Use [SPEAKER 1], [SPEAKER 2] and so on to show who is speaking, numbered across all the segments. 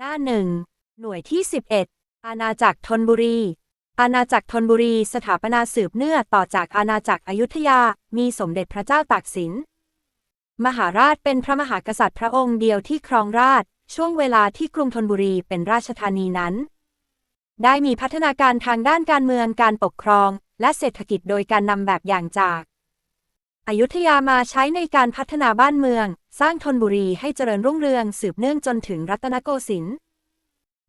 [SPEAKER 1] หน้าหนึ่ง หน่วยที่ 11 อาณาจักรธนบุรี อาณาจักรธนบุรีสถาปนาสืบเนื่องต่อจากอาณาจักรอยุธยา มีสมเด็จพระเจ้าตากสิน มหาราชเป็นพระมหากษัตริย์พระองค์เดียวที่ครองราช ช่วงเวลาที่กรุงธนบุรีเป็นราชธานีนั้น ได้มีพัฒนาการทางด้านการเมืองการปกครอง และเศรษฐกิจโดยการนำแบบอย่างจาก อยุธยามาใช้ในการพัฒนาบ้านเมือง สร้างธนบุรีให้เจริญรุ่งเรืองสืบเนื่องจนถึงรัตนโกสินทร์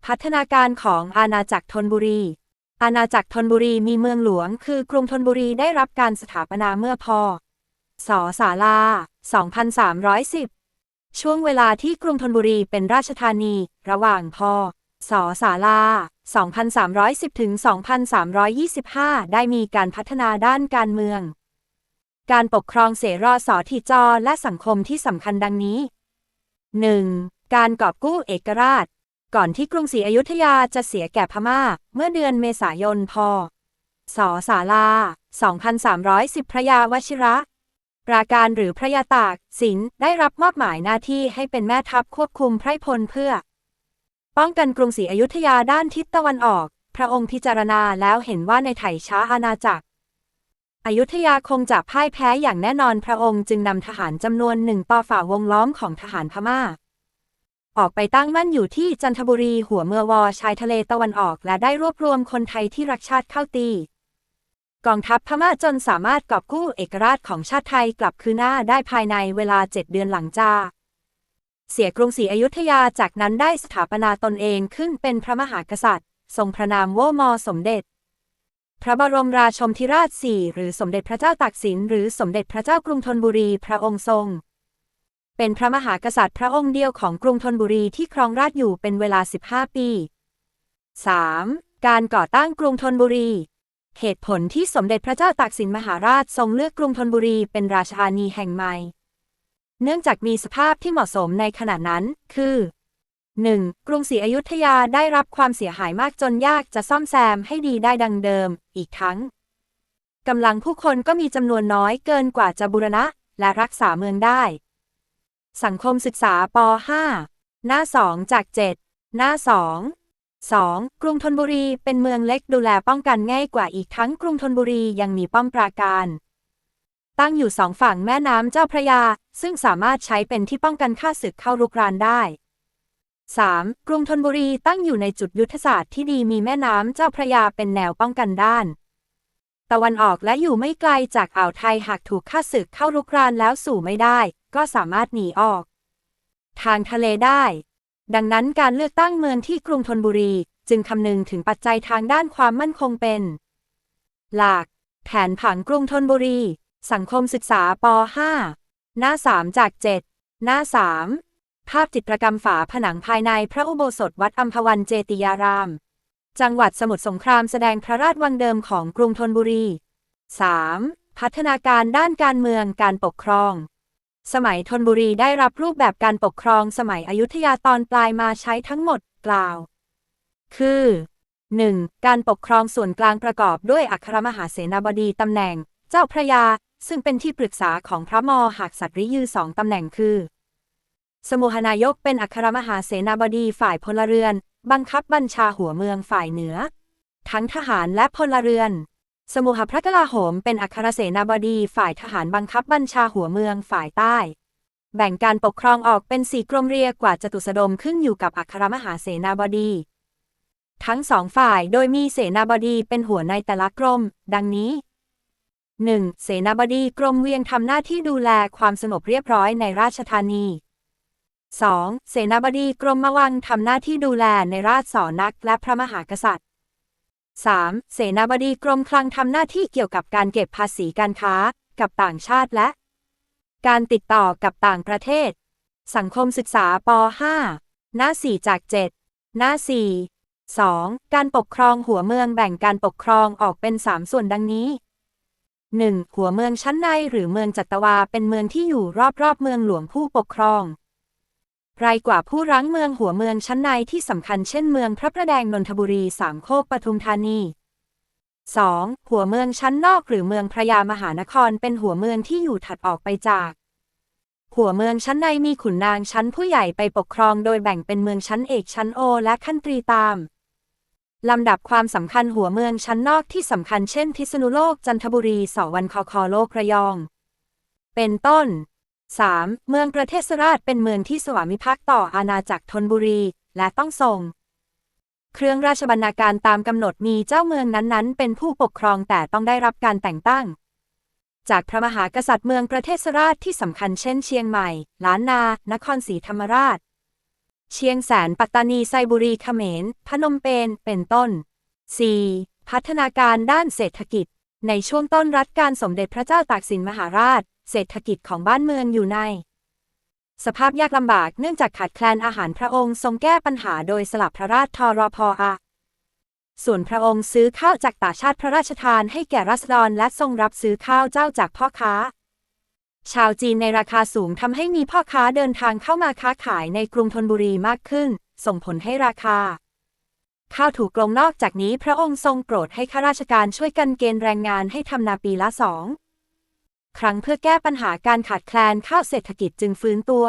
[SPEAKER 1] พัฒนาการของอาณาจักรธนบุรี อาณาจักรธนบุรีมีเมืองหลวง คือกรุงธนบุรีได้รับการสถาปนาเมื่อพศศาลา 2310 ช่วงเวลาที่กรุงธนบุรีเป็นราชธานี ระหว่างพศศาลา 2310 ถึง 2325 ได้มีการพัฒนาด้านการเมือง การปกครองเสรอสอทีจอและสังคมที่สำคัญดังนี้ 1. การกอบกู้เอกราช ก่อนที่กรุงศรีอยุธยาจะเสียแก่พม่า เมื่อเดือนเมษายนพศศาลา 2310 พระยาวชิระ ปราการหรือพระยาตากสินได้รับมอบหมายหน้าที่ให้เป็นแม่ทัพควบคุมไพรพลเพื่อ ป้องกันกรุงศรีอยุธยาด้านทิศตะวันออก พระองค์พิจารณาแล้วเห็นว่าในไถช้าอาณาจักร อยุธยาคงจะพ่ายแพ้อย่างแน่นอนพระองค์จึงนำทหารจำนวนหนึ่งต่อฝ่าวงล้อมของทหารพม่า ออกไปตั้งมั่นอยู่ที่จันทบุรีหัวเมืองวอชายทะเลตะวันออก และได้รวบรวมคนไทยที่รักชาติเข้าตี กองทัพพม่าจนสามารถกอบกู้เอกราชของชาติไทยกลับคืนหน้าได้ภายในเวลาเจ็ดเดือนหลังจากเสียกรุงศรีอยุธยาจากนั้นได้สถาปนาตนเองขึ้นเป็นพระมหากษัตริย์ ทรงพระนามโวมอสมเด็จ พระบรมราชมธิราชสี่หรือสมเด็จพระเจ้าตากสิน หรือสมเด็จพระเจ้ากรุงธนบุรี พระองค์ทรง เป็นพระมหากษัตริย์พระองค์เดียวของกรุงธนบุรีที่ครองราชอยู่เป็นเวลา 15 ปี 3. การก่อตั้งกรุงธนบุรี เหตุผลที่สมเด็จพระเจ้าตากสินมหาราชทรงเลือกกรุงธนบุรีเป็นราชธานีแห่งใหม่ เนื่องจากมีสภาพที่เหมาะสมในขณะนั้น คือ 1. กรุงศรีอยุธยาได้รับความเสียหายมากจนยากจะซ่อมแซมให้ดีได้ดังเดิม อีกทั้งกำลังผู้คนก็มีจำนวนน้อยเกินกว่าจะบูรณะ และรักษาเมืองได้ สังคมศึกษาป .5 หน้า 2 จาก 7 หน้า 2 2. กรุงธนบุรีเป็นเมืองเล็กดูแลป้องกันง่ายกว่าอีกทั้งกรุงธนบุรียังมีป้อมปราการ ตั้งอยู่สองฝั่งแม่น้ำเจ้าพระยา ซึ่งสามารถใช้เป็นที่ป้องกันข้าศึกเข้ารุกรานได้ 3. กรุงธนบุรีตั้งอยู่ในจุดยุทธศาสตร์ที่ดีมีแม่น้ำเจ้าพระยาเป็นแนวป้องกันด้าน ตะวันออกและอยู่ไม่ไกลจากอ่าวไทยหากถูกข้าศึกเข้ารุกรานแล้วสู่ไม่ได้ ก็สามารถหนีออก ทางทะเลได้ ดังนั้นการเลือกตั้งเมืองที่กรุงธนบุรีจึงคำนึงถึงปัจจัยทางด้านความมั่นคงเป็น หลัก แผนผังกรุงธนบุรี สังคมศึกษาป .5 หน้า 3 จาก 7 หน้า 3 ภาพจิตรกรรมฝาผนังภายในพระอุโบสถวัดอัมพวันเจติยาราม จังหวัดสมุทรสงครามแสดงพระราชวังเดิมของกรุงธนบุรี 3. พัฒนาการด้านการเมืองการปกครอง สมัยธนบุรีได้รับรูปแบบการปกครองสมัยอยุธยาตอนปลายมาใช้ทั้งหมดกล่าว คือ 1. การปกครองส่วนกลางประกอบด้วยอัครมหาเสนาบดีตำแหน่ง เจ้าพระยา ซึ่งเป็นที่ปรึกษาของพระมอหักสัตริยือสองตำแหน่งคือ สมุหนายกเป็นอัครมหาเสนาบดีฝ่ายพลเรือน บังคับบัญชาหัวเมืองฝ่ายเหนือ ทั้งทหารและพลเรือน สมุหพระกลาโหมเป็นอัครเสนาบดีฝ่ายทหารบังคับบัญชาหัวเมืองฝ่ายใต้ แบ่งการปกครองออกเป็นสี่กรมเรียกว่าจตุสดมขึ้นอยู่กับอัครมหาเสนาบดี ทั้งสองฝ่ายโดยมีเสนาบดีเป็นหัวในแต่ละกรม ดังนี้ 1. เสนาบดีกรมเวียงทำหน้าที่ดูแลความสงบเรียบร้อยในราชธานี 2. เสนาบดีกรมมวังทำหน้าที่ดูแลในราชสอนักและพระมหากษัตริย์ 3. เสนาบดีกรมคลังทำหน้าที่เกี่ยวกับการเก็บภาษีการค้า กับต่างชาติและ การติดต่อกับต่างประเทศ สังคมศึกษาป .5 หน้า 4 จาก 7 หน้า 4 2. การปกครองหัวเมืองแบ่งการปกครองออกเป็น 3 ส่วนดังนี้ 1. หัวเมืองชั้นในหรือเมืองจัตวาเป็นเมืองที่อยู่รอบๆเมืองหลวงผู้ปกครอง ไรกว่าผู้รั้งเมืองหัวเมืองชั้นในที่สำคัญเช่นเมืองพระประแดงนนทบุรีสามโคกปทุมธานี 2. หัวเมืองชั้นนอกหรือเมืองพระยามหานครเป็นหัวเมืองที่อยู่ถัดออกไปจาก หัวเมืองชั้นในมีขุนนางชั้นผู้ใหญ่ไปปกครองโดยแบ่งเป็นเมืองชั้นเอกชั้นโอและขั้นตรีตามลำดับความสำคัญหัวเมืองชั้นนอกที่สำคัญเช่นพิษณุโลกจันทบุรีสวันคคโลกระยอง เป็นต้น 3. เมืองประเทศราชเป็นเมืองที่สวามิภักดิ์ต่ออาณาจักรธนบุรี และต้องส่งเครื่องราชบรรณาการตามกำหนดมีเจ้าเมืองนั้นๆ เป็นผู้ปกครองแต่ต้องได้รับการแต่งตั้ง จากพระมหากษัตริย์เมืองประเทศราชที่สำคัญเช่นเชียงใหม่ ล้านนา นครศรีธรรมราช เชียงแสน ปัตตานีไซบุรีเขมร พนมเปญเป็นต้น 4. พัฒนาการด้านเศรษฐกิจ ในช่วงต้นรัชกาลสมเด็จพระเจ้าตากสินมหาราช เศรษฐกิจของบ้านเมืองอยู่ใน สภาพยากลำบากเนื่องจากขาดแคลนอาหารพระองค์ทรงแก้ปัญหาโดยสลับพระราชทรพออะส่วนพระองค์ซื้อข้าวจากต่างชาติพระราชทานให้แก่รัษฎรและทรงรับซื้อข้าวเจ้าจากพ่อค้า ชาวจีนในราคาสูงทำให้มีพ่อค้าเดินทางเข้ามาค้าขายในกรุงธนบุรีมากขึ้น ส่งผลให้ราคา ข้าวถูกลงนอกจากนี้พระองค์ทรงโปรดให้ข้าราชการช่วยกันเกณฑ์แรงงานให้ทำนาปีละสอง ครั้งเพื่อแก้ปัญหาการขาดแคลนข้าวเศรษฐกิจจึงฟื้นตัว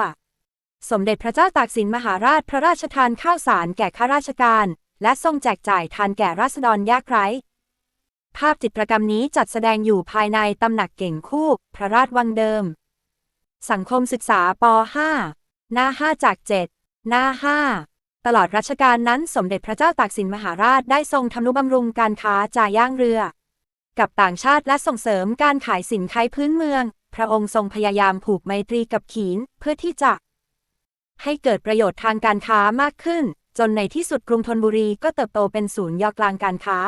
[SPEAKER 1] สมเด็จพระเจ้าตากสินมหาราชพระราชทานข้าวสารแก่ข้าราชการ และทรงแจกจ่ายทานแก่ราษฎรยากไร้ ภาพจิตรกรรมนี้จัดแสดงอยู่ภายในตำหนักเก่งคู่ พระราชวังเดิม สังคมศึกษาป .5 หน้า 5 จาก 7 หน้า 5 ตลอดรัชกาลนั้นสมเด็จพระเจ้าตากสินมหาราชได้ทรงทำนุบำรุงการค้าจ่ายย่างเรือ กับต่างชาติและส่งเสริมการขายสินค้าพื้นเมือง พระองค์ทรงพยายามผูกไมตรีกับขีนเพื่อที่จะ ให้เกิดประโยชน์ทางการค้ามากขึ้น จนในที่สุดกรุงธนบุรีก็เติบโตเป็นศูนย์ยอกลางการค้า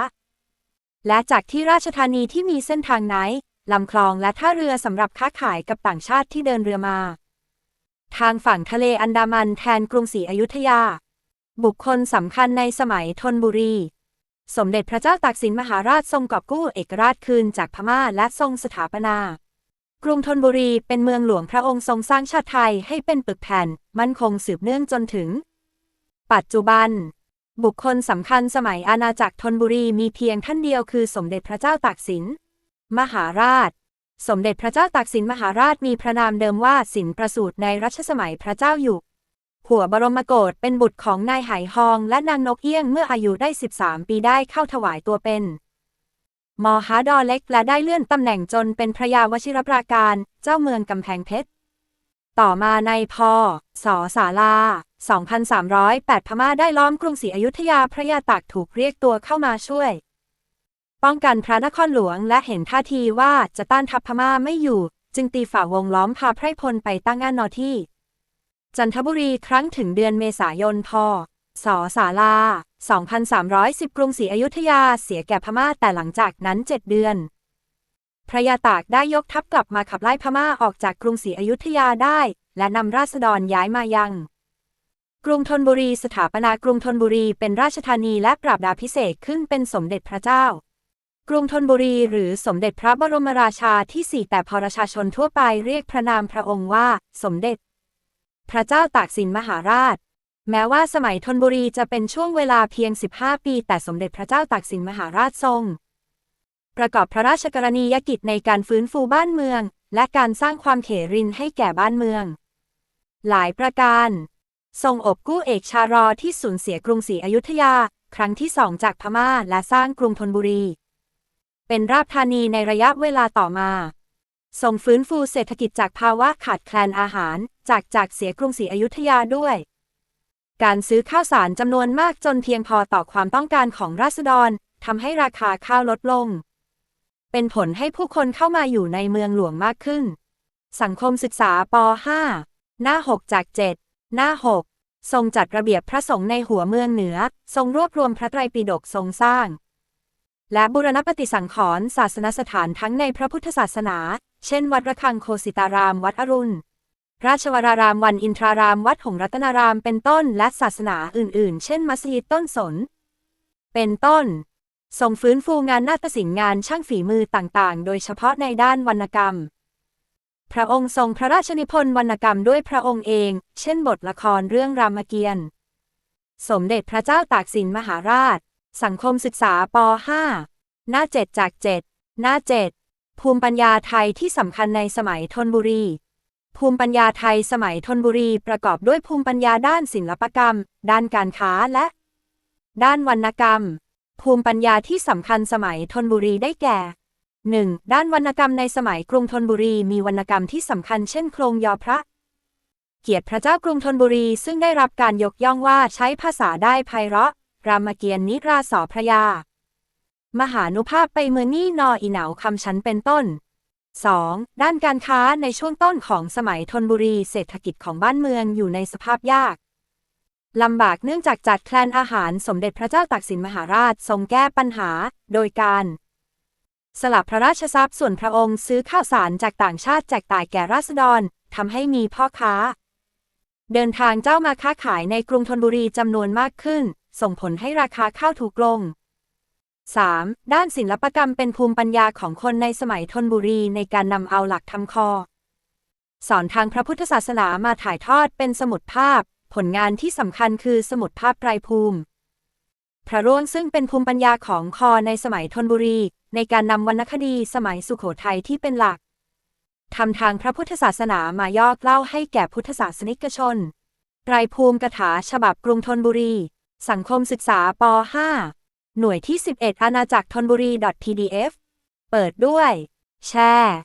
[SPEAKER 1] และจากที่ราชธานีที่มีเส้นทางไหนลำคลองและท่าเรือสำหรับค้าขายกับต่างชาติที่เดินเรือมา ทางฝั่งทะเลอันดามันแทนกรุงศรีอยุธยา บุคคลสำคัญในสมัยธนบุรี สมเด็จพระเจ้าตากสินมหาราชทรงกอบกู้เอกราชคืนจากพม่าและทรงสถาปนา กรุงธนบุรีเป็นเมืองหลวงพระองค์ทรงสร้างชาติไทยให้เป็นปึกแผ่น มั่นคงสืบเนื่องจนถึง ปัจจุบัน บุคคลสำคัญสมัยอาณาจักรธนบุรีมีเพียงท่านเดียวคือสมเด็จพระเจ้าตากสิน มหาราช สมเด็จพระเจ้าตากสินมหาราชมีพระนามเดิมว่าสินประสูตรในรัชสมัยพระเจ้าอยู่ หัวบรมโกศเป็นบุตรของนายไหหองและนางนกเอี้ยงเมื่ออายุได้ 13 ปีได้เข้าถวายตัวเป็นมหาดอเล็กและได้เลื่อนตำแหน่งจนเป็นพระยาวชิรปราการ เจ้าเมืองกำแพงเพชร ต่อมาในพศศาลา 2308 พม่าได้ล้อมกรุงศรีอยุธยาพระยาตากถูกเรียกตัวเข้ามาช่วย ป้องกันพระนครหลวงและเห็นท่าทีว่าจะต้านทัพพม่าไม่อยู่ จึงตีฝ่าวงล้อมพาไพรพลไปตั้งงานนอที่ จันทบุรีครั้งถึงเดือนเมษายนพศศาลา 2310 กรุงศรีอยุธยาเสียแก่พม่าแต่หลังจากนั้น 7 เดือน พระยาตากได้ยกทัพกลับมาขับไล่พม่าออกจากกรุงศรีอยุธยาได้ และนำราษฎรย้ายมายัง กรุงธนบุรีสถาปนากรุงธนบุรีเป็นราชธานีและปราบดาพิเศษขึ้นเป็นสมเด็จพระเจ้ากรุงธนบุรีหรือสมเด็จพระบรมราชาที่สี่แต่พอประชาชนทั่วไปเรียกพระนามพระองค์ว่า สมเด็จ พระเจ้าตากสินมหาราช แม้ว่าสมัยธนบุรีจะเป็นช่วงเวลาเพียง 15 ปี แต่สมเด็จพระเจ้าตากสินมหาราชทรง ประกอบพระราชกรณียกิจในการฟื้นฟูบ้านเมือง และการสร้างความเขรินให้แก่บ้านเมือง หลายประการทรงอบกู้เอกชารอที่สูญเสียกรุงศรีอยุธยา ครั้งที่สองจากพม่าและสร้างกรุงธนบุรี เป็นราชธานีในระยะเวลาต่อมา ทรงฟื้นฟูเศรษฐกิจจากภาวะขาดแคลนอาหาร จากจากเสียกรุงศรีอยุธยาด้วย การซื้อข้าวสารจำนวนมากจนเพียงพอต่อความต้องการของราษฎรทำให้ราคาข้าวลดลง เป็นผลให้ผู้คนเข้ามาอยู่ในเมืองหลวงมากขึ้น สังคมศึกษาป .5 หน้า 6 จาก 7 หน้า 6 ทรงจัดระเบียบพระสงฆ์ในหัวเมืองเหนือ ทรงรวบรวมพระไตรปิฎกทรงสร้าง และบูรณปฏิสังขรณ์ศาสนสถานทั้งในพระพุทธศาสนา เช่น วัดระฆังโคสิตาราม วัดอรุณ ราชวรารามวันอินทราราม วัดหงรัตนาราม เป็นต้น และศาสนาอื่น ๆ เช่น มัสยิดต้นสน เป็นต้นทรงฟื้นฟูงานนาฏศิลป์งานช่างฝีมือต่าง ๆ โดยเฉพาะในด้านวรรณกรรม พระองค์ทรงพระราชนิพนธ์วรรณกรรมด้วยพระองค์เอง เช่น บทละครเรื่องรามเกียรติ์ สมเด็จพระเจ้าตากสินมหาราช สังคมศึกษาป .5 หน้า 7 จาก 7 หน้า 7 ภูมิปัญญาไทยที่สำคัญในสมัยธนบุรี ภูมิปัญญาไทยสมัยธนบุรีประกอบด้วยภูมิปัญญาด้านศิลปกรรม ด้านการค้าและ ด้านวรรณกรรม ภูมิปัญญาที่สำคัญสมัยธนบุรีได้แก่ 1. ด้านวรรณกรรมในสมัยกรุงธนบุรีมีวรรณกรรมที่สำคัญเช่นโครงยอพระเกียรติพระเจ้ากรุงธนบุรีซึ่งได้รับการยกย่องว่าใช้ภาษาได้ไพเราะ รามเกียรตินิราสอพระยา มหานุภาพไปเมืองนี่นออีเหนาคำชั้นเป็นต้น 2. ด้านการค้าในช่วงต้นของสมัยธนบุรีเศรษฐกิจของบ้านเมืองอยู่ในสภาพยากลำบากเนื่องจากจัดแคลนอาหารสมเด็จพระเจ้าตากสินมหาราชทรงแก้ปัญหา โดยการ สลับพระราชทรัพย์ส่วนพระองค์ซื้อข้าวสารจากต่างชาติแจกจ่ายแก่ราษฎรทำให้มีพ่อค้า เดินทางเจ้ามาค้าขายในกรุงธนบุรีจำนวนมากขึ้น ส่งผลให้ราคาข้าวถูกลง 3. ด้านศิลปกรรมเป็นภูมิปัญญาของคนในสมัยธนบุรีในการนำเอาหลักทำคอ สอนทางพระพุทธศาสนามาถ่ายทอดเป็นสมุดภาพ ผลงานที่สำคัญคือสมุดภาพไตรภูมิ พระร่วงซึ่งเป็นภูมิปัญญาของคอในสมัยธนบุรี ในการนำวรรณคดีสมัยสุขโขทัยที่เป็นหลักทำทางพระพุทธศาสนามายอกเล่าให้แก่พุทธศาสนิกชนไตรภูมิกถาฉบับกรุงธนบุรี สังคมศึกษาป .5 หน่วยที่ 11 อาณาจักรธนบุรี .pdf เปิดด้วย แชร์